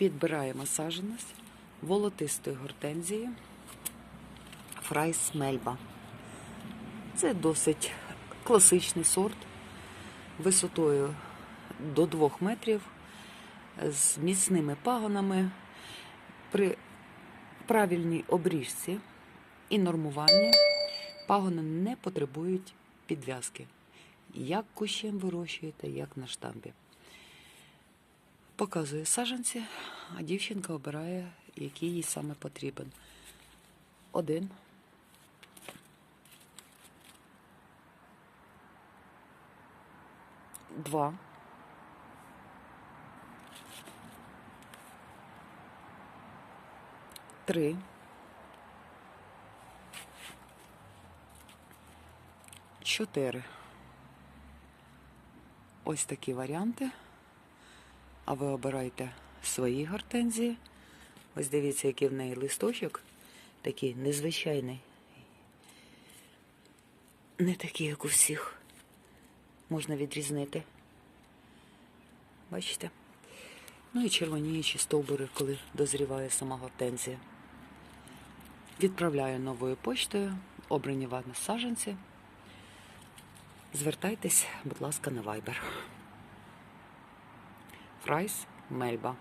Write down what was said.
Підбираємо саджанець волотистої гортензії Фрайс Мельба. Це досить класичний сорт висотою до 2 метрів з міцними пагонами при правильній обріжці і нормуванні пагони не потребують підв'язки. Як кущем вирощуєте, як на штампі. Показує саджанці, а дівчинка обирає, який їй саме потрібен. Один. Два. Три. Чотири. Ось такі варіанти. А ви обирайте свої гортензії. Ось дивіться, який в неї листочок. Такий незвичайний. Не такий, як у всіх. Можна відрізнити. Бачите? Ну і червоніючі стовбури, коли дозріває сама гортензія. Відправляю новою почтою, обрані вами саджанці. Звертайтесь, будь ласка, на Viber. Фрайс Мельба.